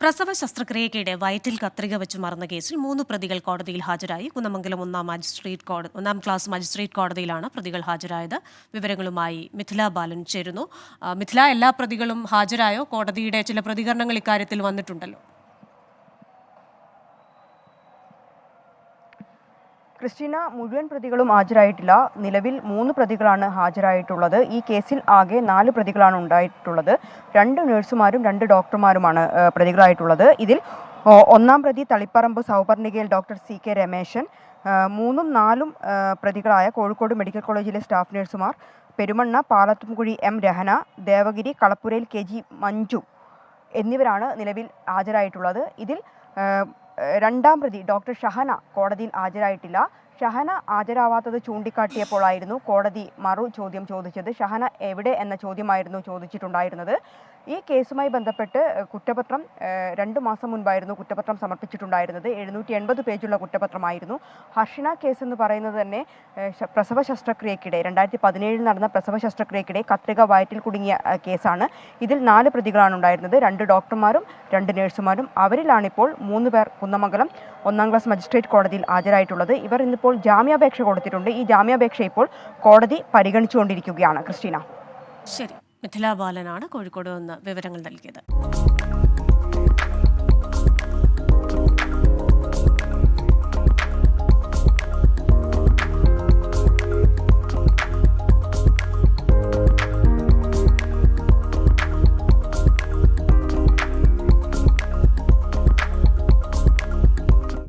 പ്രസവ ശസ്ത്രക്രിയയ്ക്കിടെ വയറ്റിൽ കത്രിക വെച്ച് മറന്ന കേസിൽ മൂന്ന് പ്രതികൾ കോടതിയിൽ ഹാജരായി. കുന്നമംഗലം ഒന്നാം മജിസ്ട്രേറ്റ് കോടതി ഒന്നാം ക്ലാസ് മജിസ്ട്രേറ്റ് കോടതിയിലാണ് പ്രതികൾ ഹാജരായത്. വിവരങ്ങളുമായി മിഥില ബാലൻ ചേരുന്നു. മിഥില എല്ലാ പ്രതികളും ഹാജരായോ? കോടതിയുടെ ചില പ്രതികരണങ്ങൾ ഇക്കാര്യത്തിൽ വന്നിട്ടുണ്ടല്ലോ. ക്രിസ്റ്റീന മുഴുവൻ പ്രതികളും ഹാജരായിട്ടില്ല. നിലവിൽ മൂന്ന് പ്രതികളാണ് ഹാജരായിട്ടുള്ളത്. ഈ കേസിൽ ആകെ നാല് പ്രതികളാണ് ഉണ്ടായിട്ടുള്ളത്. രണ്ട് നഴ്സുമാരും രണ്ട് ഡോക്ടർമാരുമാണ് പ്രതികളായിട്ടുള്ളത്. ഇതിൽ ഒന്നാം പ്രതി തളിപ്പറമ്പ് സൗപർണികയിൽ ഡോക്ടർ സി കെ രമേശൻ മൂന്നും നാലും പ്രതികളായ കോഴിക്കോട് മെഡിക്കൽ കോളേജിലെ സ്റ്റാഫ് നഴ്സുമാർ പെരുമണ്ണ പാലത്തുംകുഴി എം രഹന ദേവഗിരി കളപ്പുരയിൽ കെ ജി മഞ്ജു എന്നിവരാണ് നിലവിൽ ഹാജരായിട്ടുള്ളത്. ഇതിൽ രണ്ടാം പ്രതി ഡോക്ടർ ഷഹന കോടതിയിൽ ഹാജരായിട്ടില്ല. ഷഹന ഹാജരാവാത്തത് ചൂണ്ടിക്കാട്ടിയപ്പോഴായിരുന്നു കോടതി മറു ചോദ്യം ചോദിച്ചത്. ഷഹന എവിടെ എന്ന ചോദ്യമായിരുന്നു ചോദിച്ചിട്ടുണ്ടായിരുന്നത്. ഈ കേസുമായി ബന്ധപ്പെട്ട് കുറ്റപത്രം രണ്ടു മാസം മുൻപായിരുന്നു കുറ്റപത്രം സമർപ്പിച്ചിട്ടുണ്ടായിരുന്നത്. എഴുന്നൂറ്റി എൺപത് പേജുള്ള കുറ്റപത്രമായിരുന്നു. ഹർഷിന കേസ് എന്ന് പറയുന്നത് തന്നെ പ്രസവ ശസ്ത്രക്രിയക്കിടെ രണ്ടായിരത്തി പതിനേഴിൽ നടന്ന പ്രസവ ശസ്ത്രക്രിയക്കിടെ കത്രിക വയറ്റിൽ കുടുങ്ങിയ കേസാണ്. ഇതിൽ നാല് പ്രതികളാണ് ഉണ്ടായിരുന്നത്. രണ്ട് ഡോക്ടർമാരും രണ്ട് നഴ്സുമാരും. അവരിലാണിപ്പോൾ മൂന്ന് പേർ കുന്നമംഗലം ഒന്നാം ക്ലാസ് മജിസ്ട്രേറ്റ് കോടതിയിൽ ഹാജരായിട്ടുള്ളത്. ഇവർ ഇന്നിപ്പോൾ ജാമ്യാപേക്ഷ കൊടുത്തിട്ടുണ്ട്. ഈ ജാമ്യാപേക്ഷ ഇപ്പോൾ കോടതി പരിഗണിച്ചുകൊണ്ടിരിക്കുകയാണ്. ക്രിസ്റ്റീന. ശരി. മിഥില ബാലനാണ് കോഴിക്കോട് നിന്ന് വിവരങ്ങൾ നൽകിയത്.